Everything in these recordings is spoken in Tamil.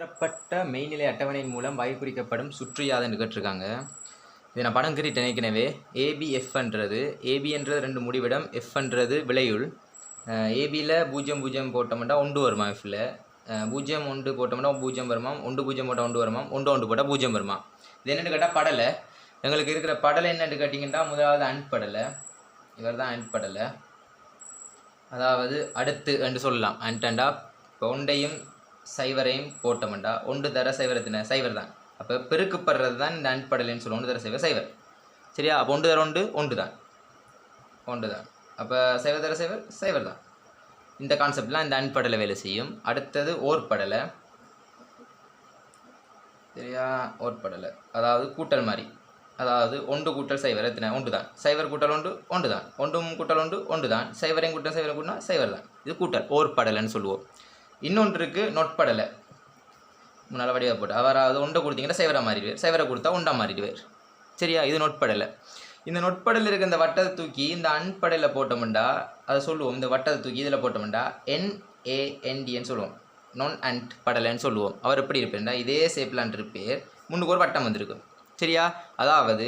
தரப்பட்ட மெய்நிலை அட்டவணையின் மூலம் வகை குறிக்கப்படும் சுற்றுயாதன்னு கேட்டிருக்காங்க. இதை நான் படம் கிரிட்டேன் ஏற்கனவே ஏபிஎஃப்ன்றது ஏபின்றது ரெண்டு முடிவிடம். எஃப்ன்றது விளையுள். ஏபியில் பூஜ்ஜியம் பூஜ்ஜியம் போட்டோம்னா ஒன்று வருமா எஃப்பில் பூஜ்ஜியம் ஒன்று போட்டோம்னா பூஜ்ஜியம் வருமா? ஒன்று பூஜ்ஜியம் போட்டால் ஒன்று வருமா? ஒன்று ஒன்று போட்டால் பூஜ்ஜியம் வருமா? இது என்னென்னு கேட்டால் படலை. எங்களுக்கு இருக்கிற படலை என்னென்னு கேட்டிங்கன்னா முதலாவது அன்படலை இவர் தான் அன்படலை அதாவது அடுத்து என்று சொல்லலாம். அண்டண்டா இப்போ பவுண்டையும் சைவரையும் போட்டமண்டா ஒன்று தர சைவரத்தின சைவர் தான். அப்போ பெருக்கப்படுறது தான் இந்த அன்படலைன்னு சொல்லுவோம். ஒன்று தர சைவர் சைவர். சரியா? அப்போ ஒன்று தர ஒன்று ஒன்று தான். ஒன்று தான். அப்போ சைவ தர சைவர் சைவர் தான். இந்த கான்செப்ட்லாம் இந்த அன்படலை வேலை செய்யும். அடுத்தது ஓர்படலை. சரியா? ஓர்படலை. அதாவது கூட்டல் மாதிரி அதாவது ஒன்று கூட்டல் சைவர் எத்தனை? ஒன்று தான். சைவர் கூட்டல் ஒன்று ஒன்று தான். ஒன்றும் கூட்டல் ஒன்று ஒன்று தான். சைவரையும் கூட்டல் சைவரையும் கூட்டினா சைவர் தான். இது கூட்டல் ஓர்படலைன்னு சொல்லுவோம். இன்னொன்று இருக்குது நொட்படலை. முன்னால் வடிவாக போட்டு. அவராவது உண்டை கொடுத்தீங்கன்னா சைவராக மாறிடுவார். சைவரை கொடுத்தா உண்டா மாறிடுவார். சரியா? இது நொட்படலை. இந்த நொட்படல் இருக்க இந்த வட்டத்தை தூக்கி இந்த அன்படலில் போட்டோம்டா அதை சொல்லுவோம். இந்த வட்டத்தை தூக்கி இதில் போட்டோம்டா என்ஏஎன்டின்னு சொல்லுவோம். நான் அண்ட் படலைன்னு சொல்லுவோம். அவர் எப்படி இருப்பேன்டா இதே சேப்பிலான் இருப்பேர். முன்னுக்கு ஒரு வட்டம் வந்திருக்கும். சரியா? அதாவது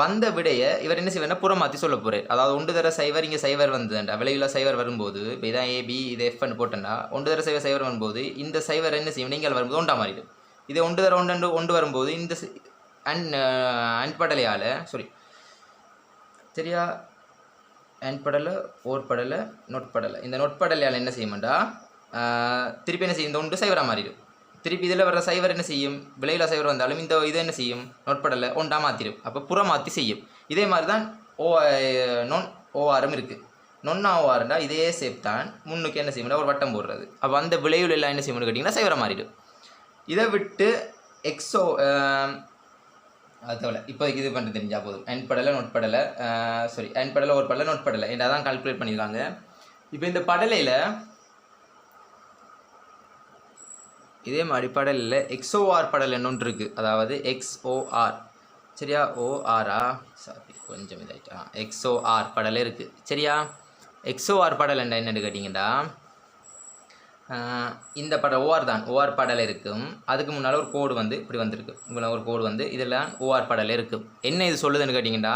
வந்த விடையை இவர் என்ன செய்வார்னா புறமாற்றி சொல்ல போகிறார் அதாவது ஒன்று தர சைவர் இங்கே சைவர் வந்ததுண்டா. விலையுள்ள சைவர் வரும்போது இப்போ இதான் ஏபி இது எஃப்னு போட்டேன்டா ஒன்று தர சைவர் சைவர் வரும்போது இந்த சைவர் என்ன செய்யும்? நீங்கள் வரும்போது ஒன்றா மாறிடும் இதே ஒன்று தர ஒன்று ஒன்று வரும்போது இந்த அன் அன்படலையால் சாரி சரியா? அன்படலை ஓர்படலை நொட்படலை. இந்த நொட்படலையால் என்ன செய்யுமாண்டா? திருப்பி என்ன செய்யும்? இந்த ஒன்று சைவராக மாறிடும். திருப்பி இதில் வர சைவர் என்ன செய்யும்? விலையில் சைவர் வந்தாலும் இந்த இது என்ன செய்யும்? நோட்படலை ஒன்றா மாற்றிடும் அப்போ புற மாற்றி செய்யும். இதே மாதிரி தான் ஓ நொன் ஓஆரும் இருக்குது நொன்னா ஓஆர்ண்டா இதே சேப் தான். முன்னுக்கு என்ன செய்யும்னா ஒரு வட்டம் போடுறது. அப்போ அந்த விளைவுல எல்லாம் என்ன செய்யணும்னு கேட்டிங்கன்னா சைவரம் மாறிடும். இதை விட்டு எக்ஸோ அது தவிர இப்போதைக்கு இது பண்ணுறது தெரிஞ்சால் போதும். அண்ட் படலை நோட் படலை சாரி அண்ட் படலை ஒரு படலை நோட் படலை. என்ன தான் கால்குலேட் பண்ணியிருக்காங்க. இப்போ இந்த படலையில் இதே மாதிரி படலில் எக்ஸ்ஓஆர் படல் என்னொன்று இருக்குது அதாவது எக்ஸ்ஓஆர் சரியா? ஓஆரா சாரி கொஞ்சம் இதாகிட்டா எக்ஸ்ஓஆர் படலே இருக்குது சரியா? எக்ஸ்ஓஆர் படல் என்னன்னு கேட்டிங்கன்னா இந்த படம் ஓஆர் தான். ஓஆர் படல் இருக்கும். அதுக்கு முன்னால் ஒரு கோடு வந்து இப்படி வந்திருக்கு. இவ்வளோ ஒரு கோடு வந்து இதெல்லாம் ஓஆர் படல் இருக்கும். என்ன இது சொல்லுதுன்னு கேட்டிங்கன்னா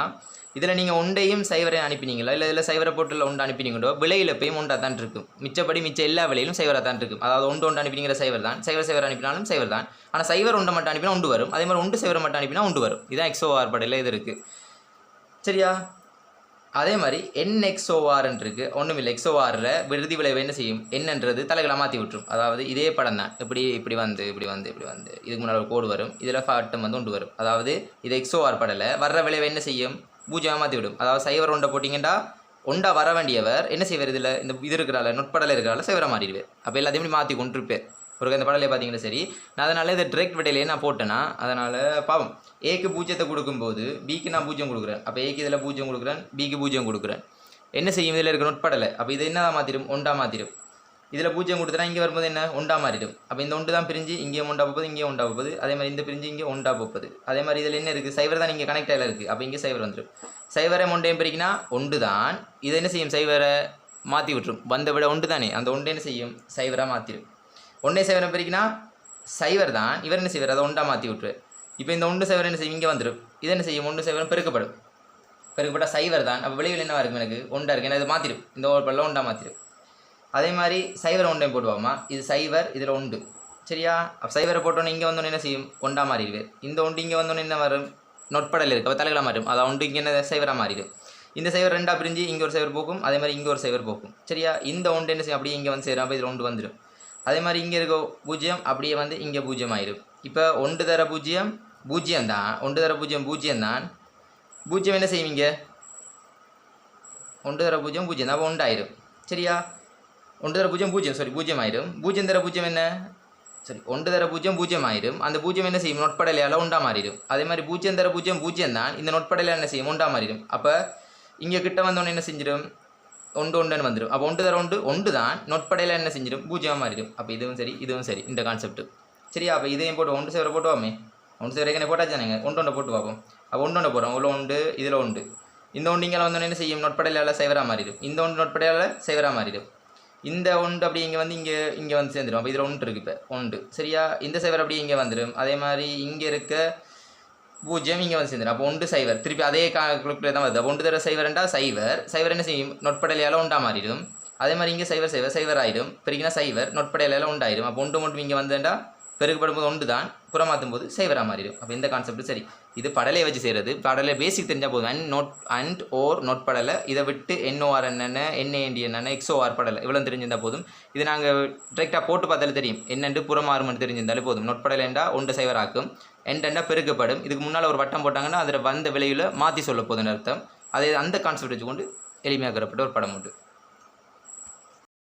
இதில் நீங்கள் ஒண்டையும் சைவரை அனுப்பினீங்களா? இல்லை இதில் சைவரை போட்டில் ஒன்று அனுப்பினீங்களோ? விலையில் போய் உண்டாக தான் இருக்கும் மிச்சப்படி மிச்ச எல்லா விலையிலும் சைவராக தான் இருக்கும் அதாவது ஒன்று ஒன்று அனுப்பினீங்கிற சைவர் தான். சைவர் சைவர் அனுப்பினாலும் சைவர் தான். ஆனால் சைவர் ஒன்றை மட்டும் அனுப்பினா ஒன்று வரும். அதே மாதிரி ஒன்று சைவரை மட்டும் அனுப்பினா ஒன்று வரும். இதான் எக்ஸோஆர் படையில் இது இருக்குது சரியா? அதே மாதிரி என் எக்ஸோஆர்ன்னு இருக்குது ஒன்றும் இல்லை எக்ஸ்ஓஆரில் விருதி விளைவு என்ன செய்யும்? என்னன்றது தலைகளை மாற்றி விட்டுரும். அதாவது இதே படம் தான். இப்படி இப்படி வந்து இப்படி வந்து இப்படி வந்து. இதுக்கு முன்னால் ஒரு கோடு வரும். இதில் ஃபாட்டம் வந்து ஒன்று வரும். அதாவது இது எக்ஸ்ஓஆர் படலை வர்ற விளைவு என்ன செய்யும்? பூஜ்ஜியமாக மாற்றி விடும். அதாவது சைவர் ஒன்றை போட்டிங்கன்னா ஒண்டா வர வேண்டியவர் என்ன செய்வார் இதில்? இந்த இது இருக்கிறாள் நுட்படலை இருக்கிறாள் சைவரை மாறிடுவார். அப்போ எல்லாத்தையும் மாற்றி கொண்டிருப்பேர் ஒரு இந்த படலையை பார்த்தீங்கன்னா சரி. நான் அதனால் இதை டிரெக்ட் விடையிலே நான் போட்டேன்னா அதனால் பாவம். ஏக்கு பூஜ்ஜியத்தை கொடுக்கும்போது பிக்கு நான் பூஜ்ஜியம் கொடுக்குறேன். அப்போ ஏக்கு இதில் பூஜ்ஜியம் கொடுக்குறேன் பிக்கு பூஜ்ஜியம் கொடுக்குறேன். என்ன செய்யும்? இதில் இருக்க நுட்படலை. அப்போ இது என்னதான் மாற்றிடும் ஒண்டா மாற்றிடும் இதில் பூஜ்ஜியம் கொடுத்தனா இங்கே வரும்போது என்ன? ஒண்டா மாறிடும். அப்போ இந்த ஒன்று தான் பிரிஞ்சு இங்கேயும் ஒண்டா போகுது இங்கேயும் ஒண்டா போகுது அதே மாதிரி இந்த பிரிஞ்சு இங்கே ஒண்டா போப்பது. அதே மாதிரி இதில் என்ன இருக்குது சைவர் தான் இங்கே கனெக்ட் ஆகல இருக்குது அப்போ இங்கே சைவர் வந்துடும் சைவரை ஒன்றையும் பிரிக்கினா ஒன்று தான். இது என்ன செய்யும்? சைவரை மாற்றி விட்டுரும். வந்த விட ஒன்று தானே. அந்த ஒன்று என்ன செய்யும்? சைவராக மாற்றிடும் ஒன்றே சைவரை பிரிக்கினா சைவர் தான். இவர் என்ன செய்வார்? அதை ஒன்றா மாற்றி விட்டுரு இப்போ இந்த ஒன்று சைவர் என்ன செய்யும்? இங்கே வந்துடும் இது என்ன செய்யும்? ஒன்று சைவரம் பெருக்கப்படும். பெருக்கப்பட்ட சைவர் தான். அப்போ விளைவில் என்னவாக இருக்கும் எனக்கு? ஒன்றா இருக்குது ஏன்னா இது மாற்றிடும் இந்த ஒரு பல்ல ஒன்றா மாற்றிடும் அதே மாதிரி சைவர் ஒன்றையும் போடுவாமா இது சைவர் இதில் உண்டு. சரியா? அப்போ சைவரை போட்டோன்னே இங்கே வந்தோன்னே என்ன செய்யும்? ஒண்டா மாறிடுது. இந்த உண்டு இங்கே வந்தோன்னே என்ன வரும் நொட்படல் இருக்கு. அப்போ தலைகளாக மாறும். அதான் ஒன்று இங்கே என்ன சைவராக மாறிடும். இந்த சைவர் ரெண்டாக பிரிஞ்சு இங்கே ஒரு சைவர் போக்கும். அதே மாதிரி இங்கே ஒரு சைவர் போக்கும். சரியா? இந்த ஒன்று என்ன செய்யும்? அப்படியே இங்கே வந்து சேரும். அப்போ இதில் ஒன்று வந்துடும் அதே மாதிரி இங்கே இருக்க பூஜ்ஜியம் அப்படியே வந்து இங்கே பூஜ்ஜியம் ஆயிடும் இப்போ ஒன்று தர பூஜ்ஜியம் பூஜ்ஜியம் தான் ஒன்று தர பூஜ்ஜியம் பூஜ்ஜியம் தான் பூஜ்ஜியம் என்ன செய்வீங்க ஒன்று தர பூஜ்ஜியம் பூஜ்ஜியம் தான் அப்போ உண்டாயிரும். சரியா? ஒன்று தர பூஜ்ஜியம் பூஜ்ஜியம் சாரி பூஜ்ஜியம் ஆயிரும். பூஜ்ஜியம் தர பூஜ்ஜியம் என்ன? சரி ஒன்று தர பூஜ்ஜியம் பூஜ்ஜியம் ஆயிரும். அந்த பூஜ்ஜியம் என்ன செய்யும்? நொட்படலையால் உண்டா மாறிடும். அதே மாதிரி பூஜ்ஜியம் தர பூஜ்ஜியம் பூஜ்ஜியம் தான் இந்த நொட்படலையால் என்ன செய்யும்? உண்டா மாறிடும். அப்போ இங்கே கிட்ட வந்தோடனே என்ன செஞ்சிடும்? ஒன்று ஒன்றுன்னு வந்துடும். அப்போ ஒன்று தர ஒன்று ஒன்று தான் நொட்படையில் என்ன செஞ்சிடும்? பூஜ்ஜியமாக மாறிடும். அப்போ இதுவும் சரி இதுவும் சரி இந்த கான்செப்ட் சரியா? அப்போ இதையும் போட்டு ஒன்று சேவரை போட்டுவாமே. ஒன்று சேவரை ஏற்கனவே போட்டாச்சானுங்க ஒன்று ஒன்று போட்டு பார்ப்போம். அப்போ ஒன்று ஒன்று போடுறோம். உள்ள உண்டு இதில் உண்டு இந்த ஒன்று இங்கே வந்தோடனே என்ன செய்யும்? நொட்படையால் சைவராக மாறிடும். இந்த ஒன்று நொட்படையால் சைவராக மாறிடும். இந்த ஒன்று அப்படி இங்கே வந்து இங்கே இங்கே வந்து சேர்ந்துடும் அப்போ இதில் ஒன்று இருக்குது இப்போ. ஒன்று. சரியா? இந்த சைவர் அப்படி இங்கே வந்துடும் அதே மாதிரி இங்கே இருக்க பூஜ்ஜியம் இங்கே வந்து சேர்ந்துடும் அப்போ ஒன்று சைவர். திருப்பி அதே கால்குலேட் தான் வருது. அப்போ ஒன்று தர சைவர்ண்டா சைவர். சைவர் என்ன செய்யும்? நொட்படலையால் உண்டா மாறிடும். அதே மாதிரி இங்கே சைவர் சைவர் சைவர் ஆயிடும். பெருகினா சைவர் நொட்படையில உண்டாயிடும் அப்போ ஒன்று மட்டும் இங்கே வந்தேன்டா பெருகப்படும் போது ஒன்று தான் புறமாற்றும் போது சைவராக மாறிடும். அப்போ இந்த கான்செப்ட் சரி. இது படலையை வச்சு செய்கிறது படலை பேசிக் தெரிஞ்சால் போதும். And note and or note படலை. இதை விட்டு என்ஓஆர் என்னென்ன என்ஏஎன்டி என்னென்ன எக்ஸ்ஓஆர் படலை. இவ்வளோ தெரிஞ்சிருந்தால் போதும். இது நாங்கள் டிரெக்டாக போட்டு பார்த்தாலே தெரியும். என்னென்று புறமாறுமென்று தெரிஞ்சிருந்தாலே போதும். நோட் படலைண்டா ஒன்று சைவராக்கும். எண்டெண்டா பெருக்கப்படும். இதுக்கு முன்னால் ஒரு வட்டம் போட்டாங்கன்னா அதில் வந்த விலையில் மாற்றி சொல்ல போதுன்னு அர்த்தம். அதே அந்த கான்செப்ட் வச்சுக்கொண்டு எளிமையாக்கப்பட்ட ஒரு படம் உண்டு.